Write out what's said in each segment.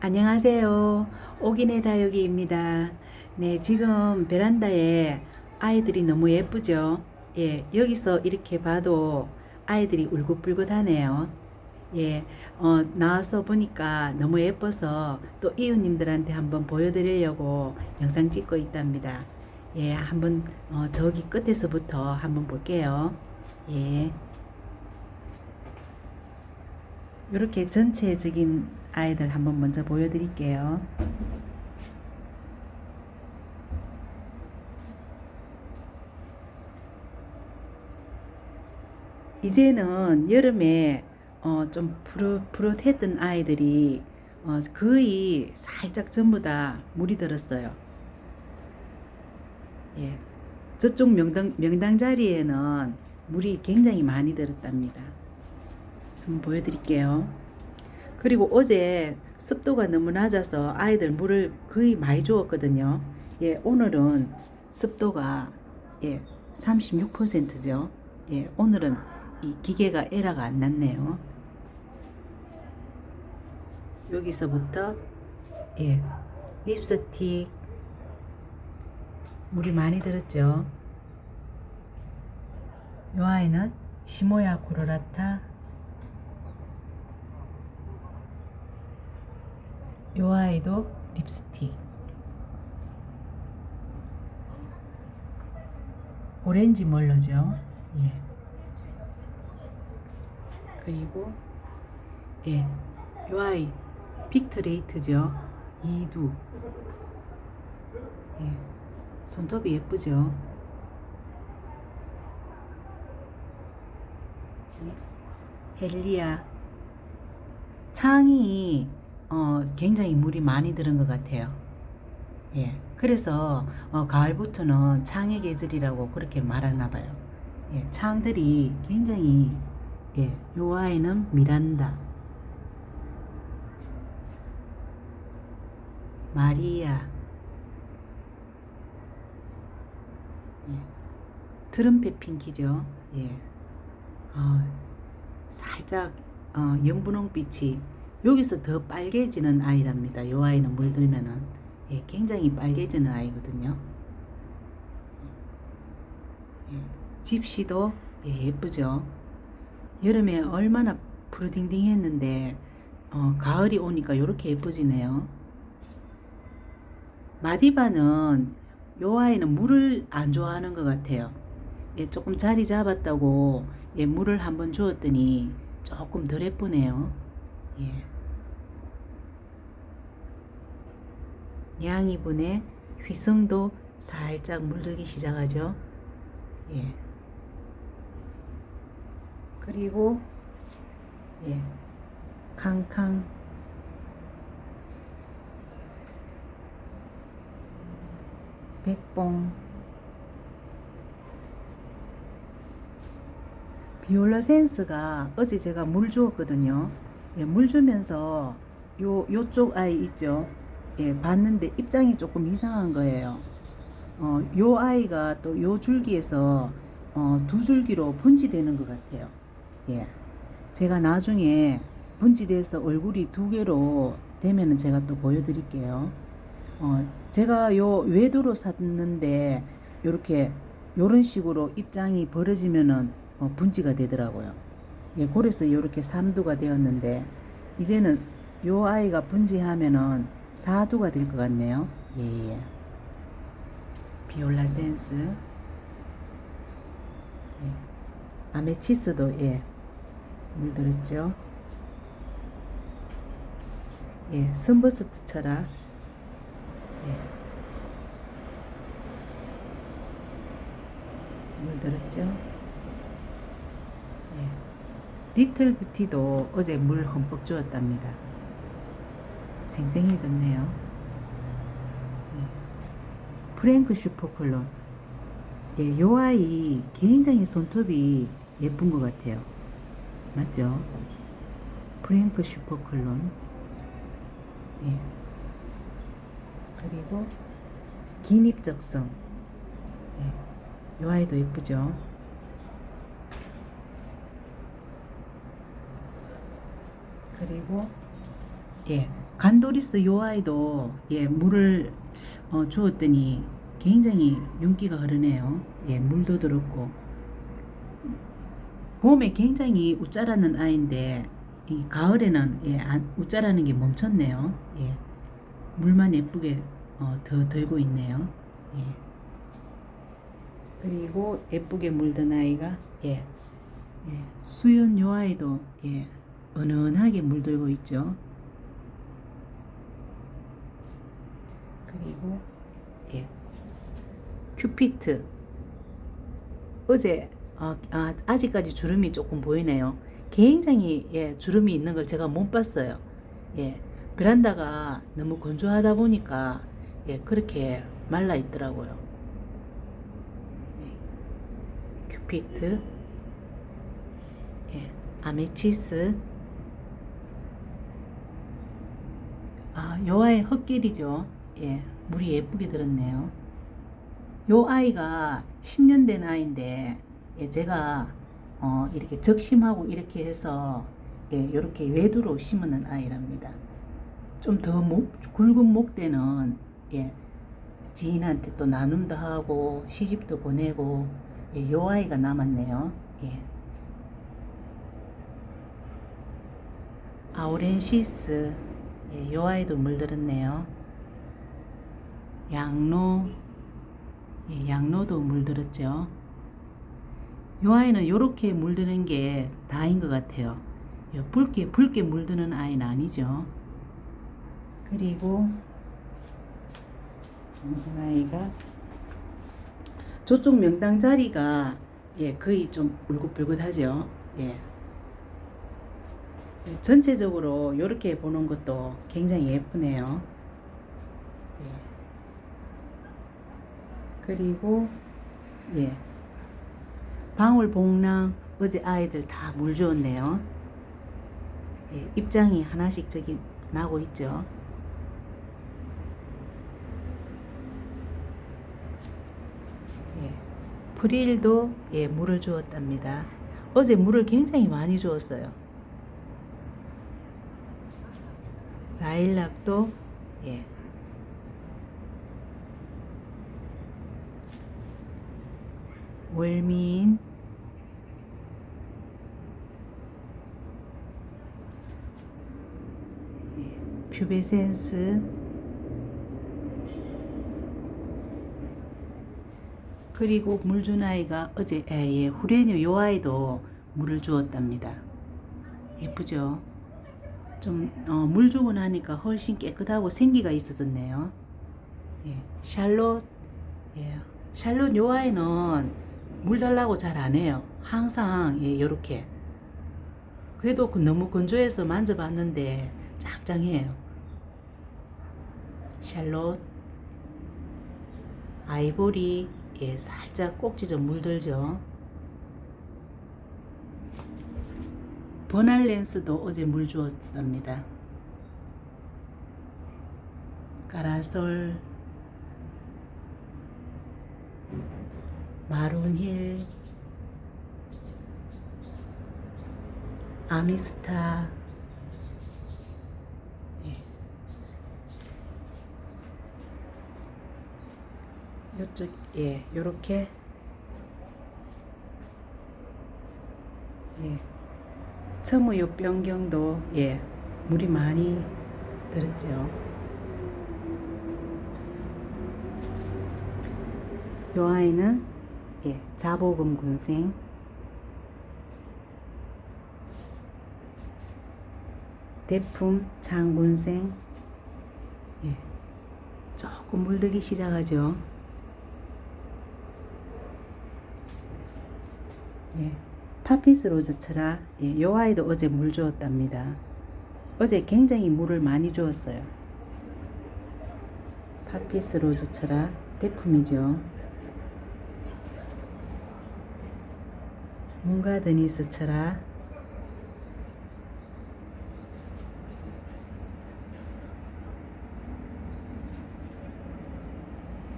안녕하세요. 오기네 다육이입니다. 네, 지금 베란다에 아이들이 너무 예쁘죠? 예, 여기서 이렇게 봐도 아이들이 울긋불긋하네요. 예, 어, 나와서 보니까 너무 예뻐서 또 이웃님들한테 한번 보여드리려고 영상 찍고 있답니다. 예, 한번 어, 저기 끝에서부터 한번 볼게요. 예. 이렇게 전체적인 아이들 한번 먼저 보여드릴게요. 이제는 여름에 어, 좀 푸릇, 푸릇했던 아이들이 어, 거의 살짝 전부 다 물이 들었어요. 예. 저쪽 명당, 명당 자리에는 물이 굉장히 많이 들었답니다. 한번 보여드릴게요. 그리고 어제 습도가 너무 낮아서 아이들 물을 거의 많이 주었거든요. 예, 오늘은 습도가 예, 36%죠. 예, 오늘은 이 기계가 에러가 안 났네요. 여기서부터 예, 립스틱 물이 많이 들었죠. 이 아이는 시모야 코로라타 요 아이도 립스틱. 오렌지 멀러죠. 예. 그리고 예 요 아이 빅트레이트죠. 이두. 예. 손톱이 예쁘죠. 예. 헬리아. 창이 어, 굉장히 물이 많이 들은 것 같아요. 예. 그래서 어, 가을부터는 창의 계절이라고 그렇게 말하나 봐요. 예. 창들이 굉장히 예. 요 아이는 미란다. 마리아. 예. 트럼펫 핑키죠. 예. 어, 살짝 어, 영분홍빛이 여기서 더 빨개지는 아이랍니다. 요 아이는 물들면은 예, 굉장히 빨개지는 아이거든요. 예, 집시도 예, 예쁘죠. 여름에 얼마나 푸르딩딩했는데 어, 가을이 오니까 이렇게 예뻐지네요. 마디바는 요 아이는 물을 안 좋아하는 것 같아요. 예, 조금 자리 잡았다고 예, 물을 한번 주었더니 조금 덜 예쁘네요. 예. 양이분의 휘성도 살짝 물들기 시작하죠. 예. 그리고 예. 캉캉 백봉 비올라 센스가 어제 제가 물 주었거든요. 예, 물 주면서 요 요쪽 아이 있죠. 예, 봤는데 입장이 조금 이상한 거예요. 어, 요 아이가 또 요 줄기에서 어, 두 줄기로 분지되는 것 같아요. 예. 제가 나중에 분지돼서 얼굴이 두 개로 되면은 제가 또 보여드릴게요. 어, 제가 요 외도로 샀는데 요렇게 요런 식으로 입장이 벌어지면은 어, 분지가 되더라고요. 예, 그래서 이렇게 3두가 되었는데 이제는 요 아이가 분지하면은 4두가 될 것 같네요. 예, 예. 비올라 센스. 예. 아메치스도 예. 물들었죠. 예, 선버스트 쳐라. 예. 물들었죠. 예. 리틀 뷰티도 어제 물 흠뻑 주었답니다. 생생해졌네요. 예. 프랭크 슈퍼클론. 예, 요 아이 굉장히 손톱이 예쁜 것 같아요. 맞죠? 프랭크 슈퍼클론. 예. 그리고 긴입적성. 예. 요 아이도 예쁘죠? 그리고 예 간도리스 요 아이도 예 물을 어, 주었더니 굉장히 윤기가 흐르네요. 예 물도 들었고 봄에 굉장히 웃자라는 아이인데 이 가을에는 예 안- 웃자라는 게 멈췄네요. 예 물만 예쁘게 어, 더 들고 있네요. 예. 그리고 예쁘게 물든 아이가 예, 예. 수연 요 아이도 예 은은하게 물들고 있죠. 그리고 예 큐피트 어제 아, 아, 아 직까지 주름이 조금 보이네요. 굉장히 예 주름이 있는 걸 제가 못 봤어요. 예 베란다가 너무 건조하다 보니까 예 그렇게 말라 있더라고요. 예, 큐피트 예 아메치스 아이 흙길이죠. 예, 물이 예쁘게 들었네요. 요 아이가 10년 된 아이인데, 예, 제가, 어, 이렇게 적심하고 이렇게 해서, 예, 요렇게 외두로 심는 아이랍니다. 좀더 목, 굵은 목대는, 예, 지인한테 또 나눔도 하고, 시집도 보내고, 예, 요 아이가 남았네요. 예. 아우렌시스, 예, 요 아이도 물들었네요. 양로, 예, 양로도 물들었죠. 요 아이는 요렇게 물드는 게 다인 것 같아요. 예, 붉게, 붉게 물드는 아이는 아니죠. 그리고, 이 아이가, 저쪽 명당 자리가, 예, 거의 좀 울긋불긋하죠. 예. 전체적으로 이렇게 보는 것도 굉장히 예쁘네요. 예. 그리고 예 방울복랑 어제 아이들 다 물 주었네요. 예, 입장이 하나씩 저기 나고 있죠. 예, 프릴도 예 물을 주었답니다. 어제 물을 굉장히 많이 주었어요. 라일락도 예. 월미인 예. 퓨베센스 그리고 물 준 아이가 어제 예, 예, 후레뉴 요 아이도 물을 주었답니다. 예쁘죠? 좀, 어, 물 주고 나니까 훨씬 깨끗하고 생기가 있어졌네요. 예, 샬롯, 예, 샬롯 요 아이는 물 달라고 잘 안 해요. 항상, 예, 요렇게. 그래도 그 너무 건조해서 만져봤는데 짱짱해요. 샬롯, 아이보리, 예, 살짝 꼭지 좀 물들죠. 버날렌스도 어제 물 주었습니다. 까라솔, 마룬힐, 아미스타, 예. 요쪽, 예, 요렇게, 예. 처무요 변경도 예 물이 많이 들었죠. 요 아이는 예 자보금 군생 대품 장군생 예 조금 물들기 시작하죠. 예. 파피스 로즈처라 예, 요 아이도 어제 물 주었답니다. 어제 굉장히 물을 많이 주었어요. 파피스 로즈처라 대품이죠. 문가 드니스처라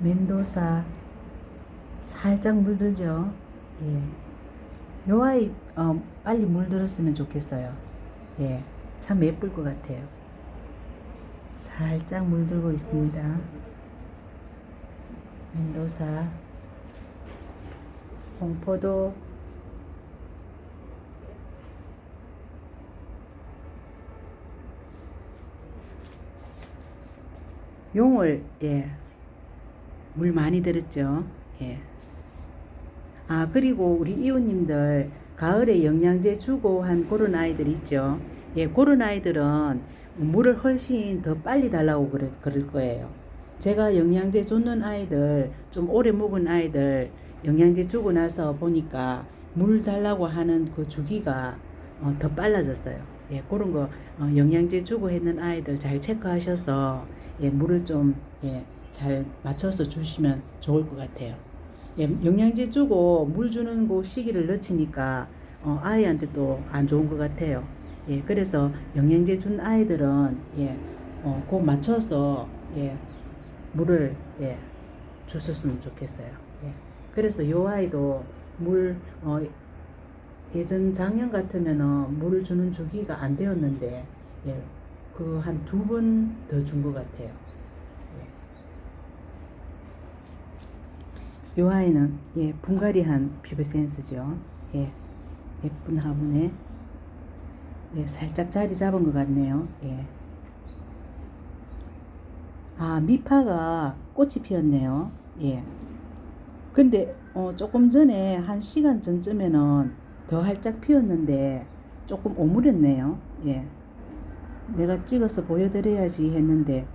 멘도사 살짝 물들죠. 예. 요 아이 어, 빨리 물들었으면 좋겠어요. 예, 참 예쁠 것 같아요. 살짝 물들고 있습니다. 멘도사, 홍포도, 용을 예. 물 많이 들었죠. 예. 아, 그리고 우리 이웃님들 가을에 영양제 주고 한 그런 아이들 있죠. 예, 그런 아이들은 물을 훨씬 더 빨리 달라고 그래, 그럴 거예요. 제가 영양제 줬는 아이들, 좀 오래 묵은 아이들 영양제 주고 나서 보니까 물 달라고 하는 그 주기가 어, 더 빨라졌어요. 예, 그런 거 어, 영양제 주고 했는 아이들 잘 체크하셔서 예, 물을 좀 예, 잘 맞춰서 주시면 좋을 것 같아요. 예, 영양제 주고 물 주는 그 시기를 늦추니까 어, 아이한테 또 안 좋은 것 같아요. 예, 그래서 영양제 준 아이들은 예, 어, 그 맞춰서 예, 물을 예, 줬었으면 좋겠어요. 예, 그래서 요 아이도 물 어, 예전 작년 같으면은 물을 주는 주기가 안 되었는데 예, 그 한 두 번 더 준 것 같아요. 예. 요 아이는 예, 분갈이한 피부 센스죠. 예, 예쁜 화분에 예, 살짝 자리 잡은 것 같네요. 예. 아, 미파가 꽃이 피었네요. 예. 근데 어, 조금 전에 한 시간 전쯤에는 더 활짝 피었는데 조금 오므렸네요. 예. 내가 찍어서 보여드려야지 했는데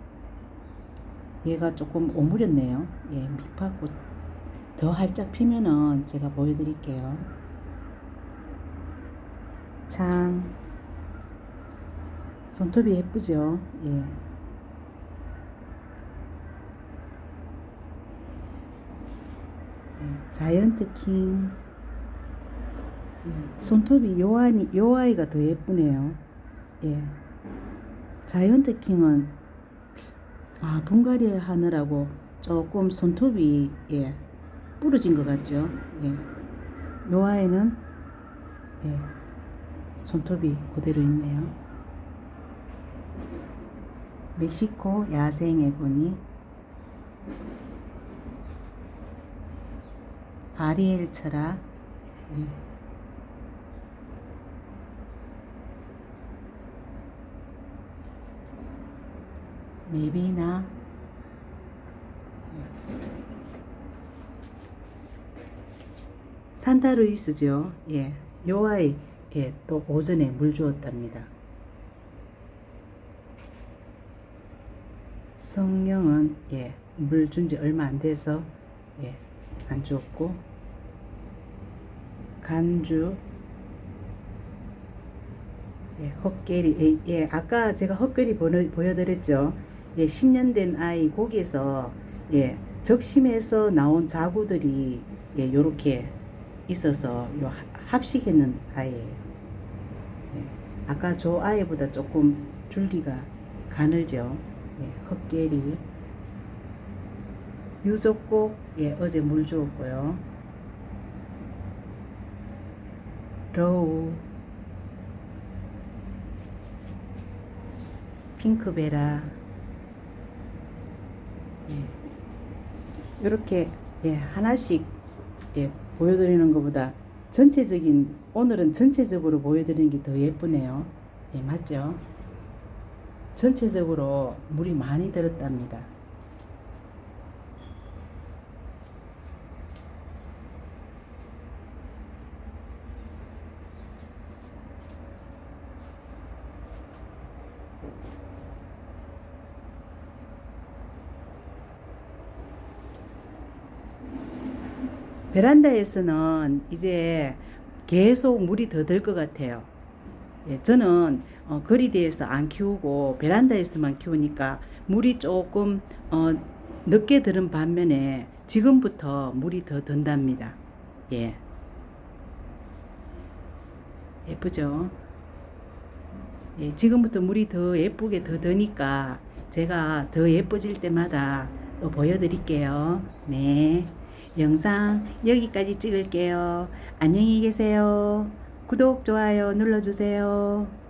얘가 조금 오므렸네요. 예, 미파꽃 더 활짝 피면은 제가 보여드릴게요. 참 손톱이 예쁘죠? 예. 예, 자이언트 킹 예, 손톱이 요, 아이, 요 아이가 더 예쁘네요. 예. 자이언트 킹은 아 분갈이 하느라고 조금 손톱이 예 부러진 것 같죠. 예. 요 아이는 예 손톱이 그대로 있네요. 멕시코 야생의 보니 아리엘 철아 예. 맵이나 산타루이스죠. 예, 요 아이 예, 또 오전에 물 주었답니다. 성령은 예, 물 준 지 얼마 안 돼서 예, 안 주었고 간주 예, 헛개리 예, 예, 아까 제가 헛개리 보여, 보여드렸죠. 예, 10년 된 아이 고기에서 예, 적심에서 나온 자구들이 예, 요렇게 있어서 요 하- 합식했는 아이예요. 예, 아까 저 아이보다 조금 줄기가 가늘죠. 예, 헛개리 유적고 예, 어제 물 주었고요. 러우 핑크베라 예. 이렇게 예, 하나씩 예, 보여드리는 것보다 전체적인 오늘은 전체적으로 보여드리는 게 더 예쁘네요. 예, 맞죠? 전체적으로 물이 많이 들었답니다. 베란다에서는 이제 계속 물이 더 들 것 같아요. 예, 저는 어, 거리대에서 안 키우고 베란다에서만 키우니까 물이 조금 어, 늦게 들은 반면에 지금부터 물이 더 든답니다. 예. 예쁘죠? 예, 지금부터 물이 더 예쁘게 더 드니까 제가 더 예뻐질 때마다 또 보여드릴게요. 네. 영상 여기까지 찍을게요. 안녕히 계세요. 구독, 좋아요 눌러주세요.